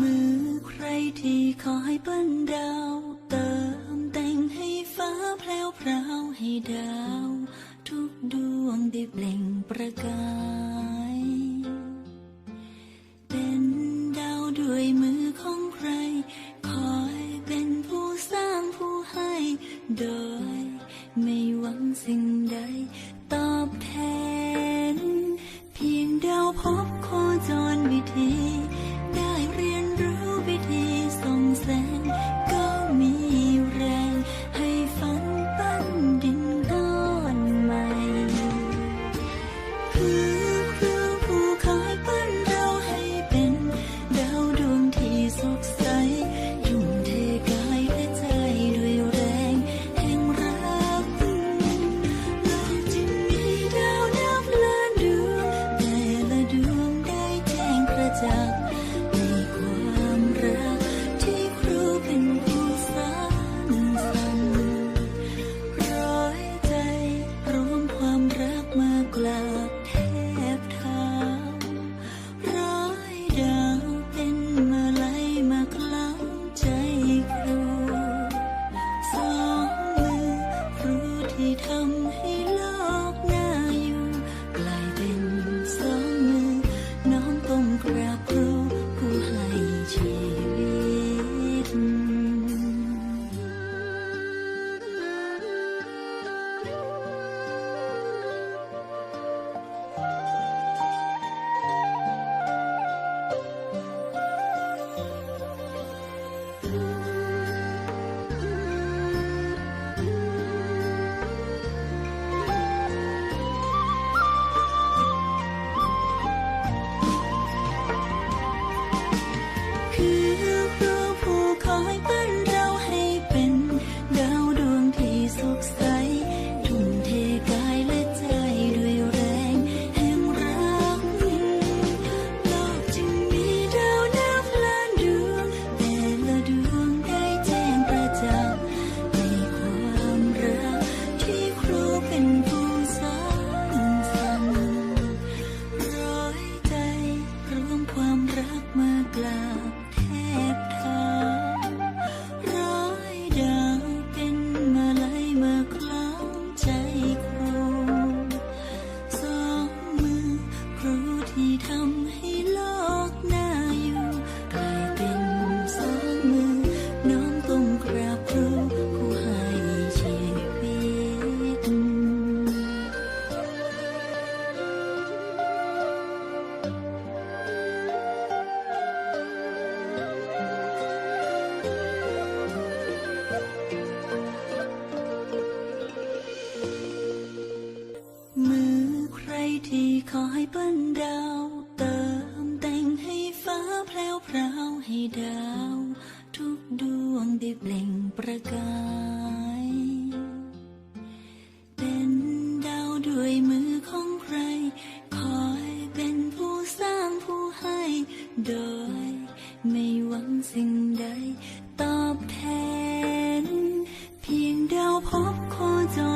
มือใครที่คอยปั้นดาว เติมแต่งให้ฟ้าแพรวพราวให้ดาว ทุกดวงได้เปล่งประกาย เป็นดาวด้วยมือของใคร คอยเป็นผู้สร้างผู้ให้ โดยไม่หวังสิ่งใด ตอบแทน เพียงเดาวพบโคจร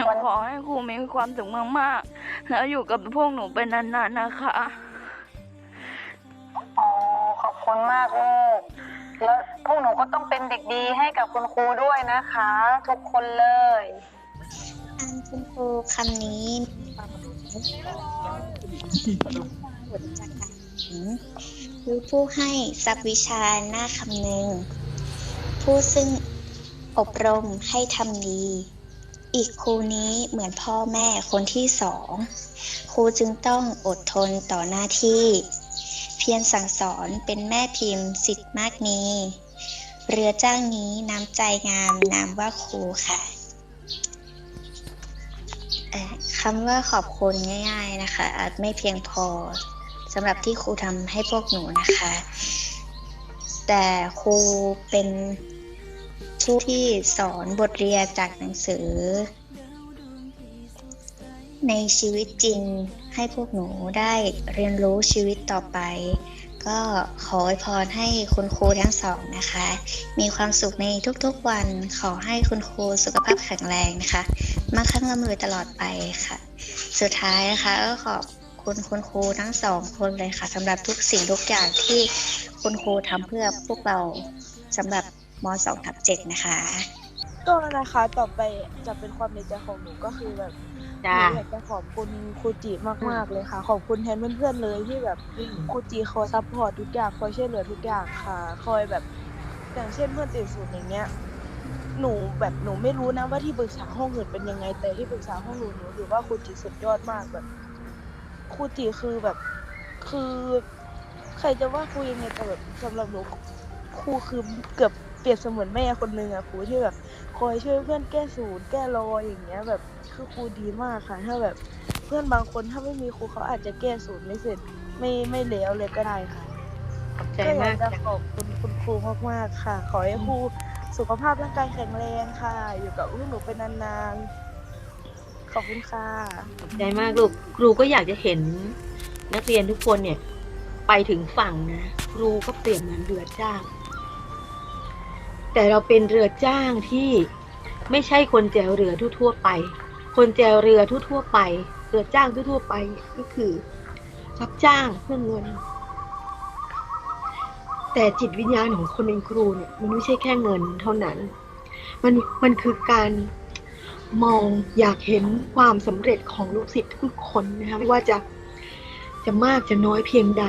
นูขอให้ครูมีความสุขมากๆ แล้วอยู่กับพวกหนูเป็นนานๆนะคะ อ๋อ ขอบคุณมากลูก แล้วพวกหนูก็ต้องเป็นเด็กดีให้กับคุณครูด้วยนะคะ ทุกคนเลยอันคุณครูคำนี้มีความหมายผลจากการเห็นคือผู้ให้สักวิชาหน้าคำหนึ่งผู้ซึ่งอบรมให้ทำดี อีกครูนี้เหมือนพ่อแม่คนที่สองครูจึงต้องอดทนต่อหน้าที่ เพียรสั่งสอนเป็นแม่พิมพ์สิทธิ์มากมีเรือจ้างนี้น้ำใจงามนามว่าครูค่ะคำว่าขอบคุณง่าย ๆนะคะ อาจไม่เพียงพอสำหรับที่ครูทำให้พวกหนูนะคะ แต่ครูเป็น ผู้ที่สอนบทเรียนจากหนังสือ ในชีวิตจริงให้พวกหนูได้เรียนรู้ชีวิตต่อไป ก็ขออวยพรให้คุณครูทั้งสองนะคะ มีความสุขในทุกๆวันขอให้คุณครูสุขภาพแข็งแรงนะคะมั่งคั่งร่ำรวยตลอดไปค่ะ สุดท้ายนะคะก็ขอบคุณคุณครูทั้งสองคนเลยค่ะสำหรับทุกสิ่งทุกอย่างที่คุณครูทำเพื่อพวกเราสำหรับ ม .2 ทับ7นะคะ ก็นะคะต่อไปจะเป็นความในใจของหนูก็คือแบบหจ้านูอยากจะขอบคุณครูจิมากๆเลยค่ะ ขอบคุณแทนเพื่อนๆเลยที่แบบครูจิคอยซัพพอร์ตทุกอย่างคอยช่วยเหลือทุกอย่างค่ะ คอยแบบอย่างเช่นเพื่อนติดศูนย์อย่างเงี้ย หนูแบบหนูไม่รู้นะว่าที่ปรึกษาห้องอื่นเป็นยังไง แต่ที่ปรึกษาห้องหนูหนูถือว่าครูจิสุดยอดมากแบบครูจิคือแบบ คือ ใครจะว่าครูยังไงแต่แบบสำหรับหนูครูคือเกือบ เปรียบเสมือนแม่คนนึงอะครูที่แบบคอยช่วยเพื่อนแก้ศูนย์แก้รอยอย่างเงี้ยแบบคือครูดีมากค่ะ ถ้าแบบเพื่อนบางคนถ้าไม่มีครูเขาอาจจะแก้ศูนย์ไม่เสร็จไม่ไม่แล้วเลยก็ได้ค่ะขอบใจก็อยามากกจะจ้ะขอบคุณคุณครูมากๆค่ะ ขอให้ครูสุขภาพร่างกายแข็งแรงค่ะ อยู่กับพวกหนูเป็นนานๆขอบคุณค่ะ ขอบใจมากลูกครูก็อยากจะเห็นนักเรียนทุกคนเนี่ย ไปถึงฝั่งนะ ครูก็เปรียบเหมือนเรือจ้าง แต่เราเป็นเรือจ้างที่ไม่ใช่คนแจวเรือทั่วๆไป คนแจวเรือทั่วๆไป เรือจ้างทั่วๆไปก็คือรับจ้างเพื่อเงิน แต่จิตวิญญาณของคนเป็นครูเนี่ยมันไม่ใช่แค่เงินเท่านั้น มันมันคือการมองอยากเห็นความสำเร็จของลูกศิษย์ทุกคนนะคะไม่ว่าจะจะมากจะน้อยเพียงใด